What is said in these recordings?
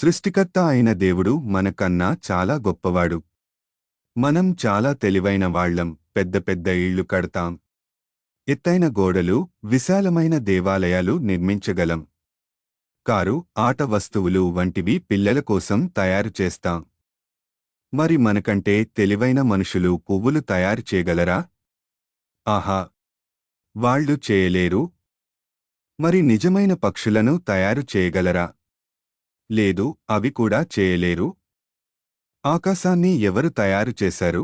సృష్టికర్త అయిన దేవుడు మనకన్నా చాలా గొప్పవాడు. మనం చాలా తెలివైన వాళ్ళం పెద్ద పెద్ద ఇళ్ళు కడతాం. ఎత్తైన గోడలు విశాలమైన దేవాలయాలు నిర్మించగలం. కారు ఆట వస్తువులు వంటివి పిల్లల కోసం తయారు చేస్తాం. మరి మనకంటే తెలివైన మనుషులు పువ్వులు తయారు చేయగలరా? ఆహా! వాళ్ళు చేయలేరు. మరి నిజమైన పక్షులను తయారు చేయగలరా? లేదు అవి కూడా చేయలేరు? ఆకాశాన్ని ఎవరు తయారు చేశారు?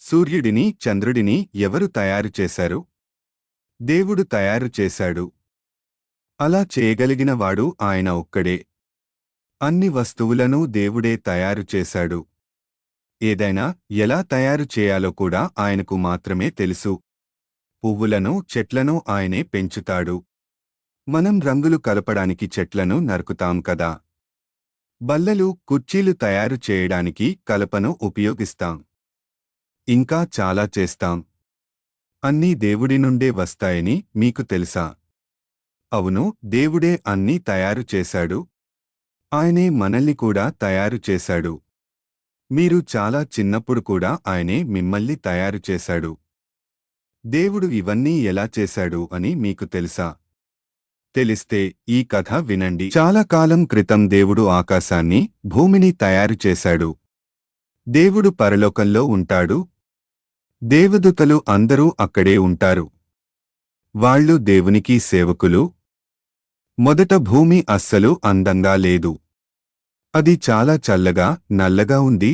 సూర్యుడిని చంద్రుడిని ఎవరు తయారు చేశారు? దేవుడు తయారు చేశాడు. అలా చేయగలిగినవాడు ఆయన ఒక్కడే. అన్ని వస్తువులను దేవుడే తయారు చేశాడు. ఏదైనా ఎలా తయారు చేయాలో కూడా ఆయనకు మాత్రమే తెలుసు. పువ్వులను చెట్లను ఆయనే పెంచుతాడు. మనం రంగులు కలపడానికి చెట్లను నరుకుతాం కదా. బల్లలు కుర్చీలు తయారు చేయడానికి కలపను ఉపయోగిస్తాం. ఇంకా చాలా చేస్తాం. అన్నీ దేవుడి నుండే వస్తాయని మీకు తెలుసా? అవును దేవుడే అన్నీ తయారు చేశాడు. ఆయనే మనల్ని కూడా తయారు చేశాడు. మీరు చాలా చిన్నప్పుడు కూడా ఆయనే మిమ్మల్ని తయారు చేశాడు. దేవుడు ఇవన్నీ ఎలా చేశాడు అని మీకు తెలుసా? తెలిస్తే ఈ కథ వినండి. చాలా కాలం క్రితం దేవుడు ఆకాశాన్ని భూమిని తయారు చేశాడు. దేవుడు పరలోకంలో ఉంటాడు. దేవదూతలు అందరూ అక్కడే ఉంటారు. వాళ్ళు దేవునికి సేవకులు. మొదట భూమి అస్సలు అందంగా లేదు. అది చాలా చల్లగా నల్లగా ఉంది.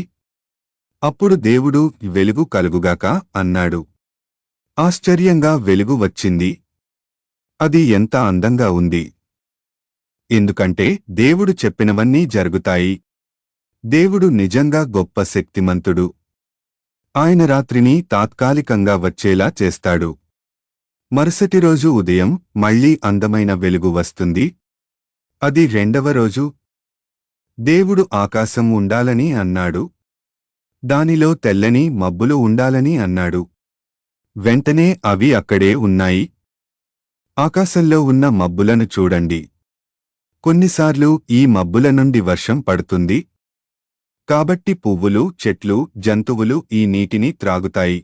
అప్పుడు దేవుడు వెలుగు కలుగుగాక అన్నాడు. ఆశ్చర్యంగా వెలుగు వచ్చింది. అది ఎంత అందంగా ఉంది. ఎందుకంటే దేవుడు చెప్పినవన్నీ జరుగుతాయి. దేవుడు నిజంగా గొప్ప శక్తిమంతుడు. ఆయన రాత్రిని తాత్కాలికంగా వచ్చేలా చేస్తాడు. మరుసటి రోజు ఉదయం మళ్ళీ అందమైన వెలుగు వస్తుంది. అది రెండవ రోజు. దేవుడు ఆకాశం ఉండాలని అన్నాడు. దానిలో తెల్లని మబ్బులు ఉండాలని అన్నాడు. వెంటనే అవి అక్కడే ఉన్నాయి. ఆకాశంలో ఉన్న మబ్బులను చూడండి. కొన్నిసార్లు ఈ మబ్బుల నుండి వర్షం పడుతుంది. కాబట్టి పువ్వులు చెట్లు జంతువులు ఈ నీటిని త్రాగుతాయి.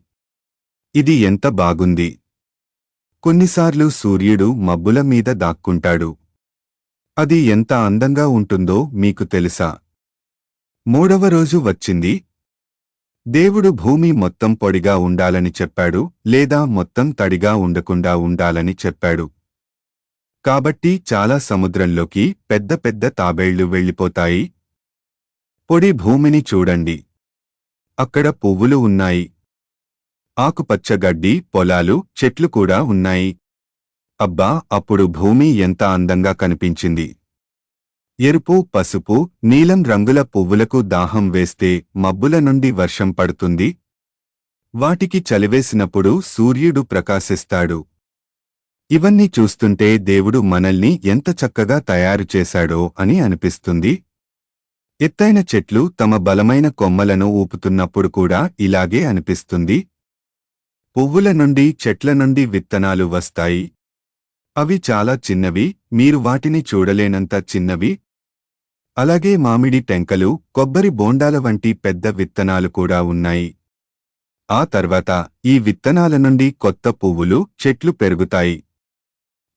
ఇది ఎంత బాగుంది. కొన్నిసార్లు సూర్యుడు మబ్బుల మీద దాక్కుంటాడు. అది ఎంత అందంగా ఉంటుందో మీకు తెలుసా. మూడవ రోజు వచ్చింది. దేవుడు భూమి మొత్తం పొడిగా ఉండాలని చెప్పాడు లేదా మొత్తం తడిగా ఉండకుండా ఉండాలని చెప్పాడు. కాబట్టి చాలా సముద్రంలోకి పెద్ద పెద్ద తాబేళ్ళు వెళ్ళిపోతాయి. పొడి భూమిని చూడండి. అక్కడ పువ్వులు ఉన్నాయి. ఆకుపచ్చ గడ్డి పొలాలు చెట్లు కూడా ఉన్నాయి. అబ్బా అప్పుడు భూమి ఎంత అందంగా కనిపించింది. ఎరుపు పసుపు నీలం రంగుల పువ్వులకు దాహం వేస్తే మబ్బుల నుండి వర్షం పడుతుంది. వాటికి చలివేసినప్పుడు సూర్యుడు ప్రకాశిస్తాడు. ఇవన్నీ చూస్తుంటే దేవుడు మనల్ని ఎంత చక్కగా తయారు చేశాడో అని అనిపిస్తుంది. ఎత్తైన చెట్లు తమ బలమైన కొమ్మలను ఊపుతున్నప్పుడు కూడా ఇలాగే అనిపిస్తుంది. పువ్వుల నుండి చెట్ల నుండి విత్తనాలు వస్తాయి. అవి చాలా చిన్నవి మీరు వాటిని చూడలేనంత చిన్నవి అలాగే మామిడి టెంకలు కొబ్బరి బోండాల వంటి పెద్ద విత్తనాలు కూడా ఉన్నాయి. ఆ తర్వాత ఈ విత్తనాల నుండి కొత్త పువ్వులు చెట్లు పెరుగుతాయి.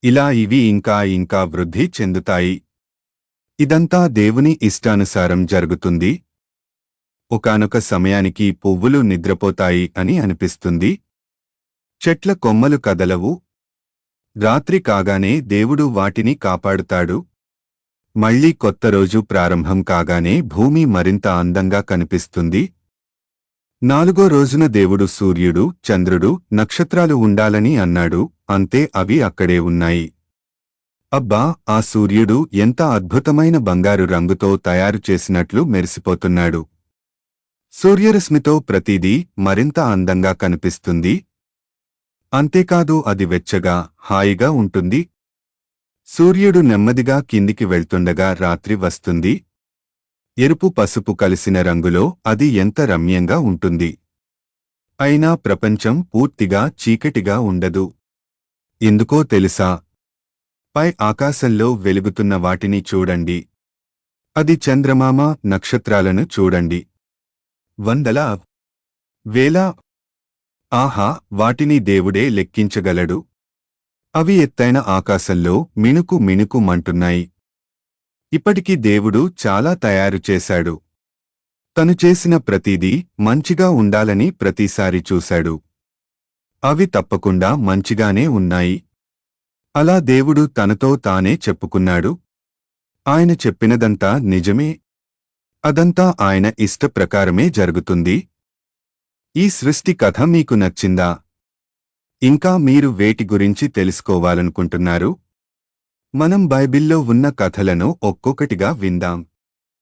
ఇలా ఇవి ఇంకా ఇంకా వృద్ధి చెందుతాయి. ఇదంతా దేవుని ఇష్టానుసారం జరుగుతుంది. ఒకానొక సమయానికి పువ్వులు నిద్రపోతాయి అని అనిపిస్తుంది. చెట్ల కొమ్మలు కదలవు. రాత్రి కాగానే దేవుడు వాటిని కాపాడుతాడు. మళ్ళీ కొత్త రోజు ప్రారంభం కాగానే భూమి మరింత అందంగా కనిపిస్తుంది. నాలుగో రోజున దేవుడు సూర్యుడు చంద్రుడు నక్షత్రాలు ఉండాలని అన్నాడు అంతే అవి అక్కడే ఉన్నాయి. అబ్బా ఆ సూర్యుడు ఎంత అద్భుతమైన బంగారు రంగుతో తయారు చేసినట్లు మెరిసిపోతున్నాడు. సూర్యరశ్మితో ప్రతిదీ మరింత అందంగా కనిపిస్తుంది. అంతేకాదు అది వెచ్చగా హాయిగా ఉంటుంది. సూర్యుడు నెమ్మదిగా కిందికి వెళ్తుండగా రాత్రి వస్తుంది. ఎరుపు పసుపు కలిసిన రంగులో అది ఎంత రమ్యంగా ఉంటుంది. అయినా ప్రపంచం పూర్తిగా చీకటిగా ఉండదు. ఎందుకో తెలుసా? పై ఆకాశంలో వెలుగుతున్న వాటిని చూడండి. అది చంద్రమామ నక్షత్రాలను చూడండి. వందల వేల ఆహా వాటిని దేవుడే లెక్కించగలడు. అవి ఎత్తైన ఆకాశంలో మిణుకు మిణుకు మంటున్నాయి. ఇప్పటికీ దేవుడు చాలా తయారు చేశాడు. తను చేసిన ప్రతిదీ మంచిగా ఉండాలని ప్రతిసారి చూశాడు. అవి తప్పకుండా మంచిగానే ఉన్నాయి. అలా దేవుడు తనతో తానే చెప్పుకున్నాడు. ఆయన చెప్పినదంతా నిజమే. అదంతా ఆయన ఇష్ట ప్రకారమే జరుగుతుంది. ఈ సృష్టి కథ మీకు నచ్చిందా? ఇంకా మీరు వేటి గురించి తెలుసుకోవాలనుకుంటున్నారు? మనం బైబిల్లో ఉన్న కథలను ఒక్కొక్కటిగా విందాం.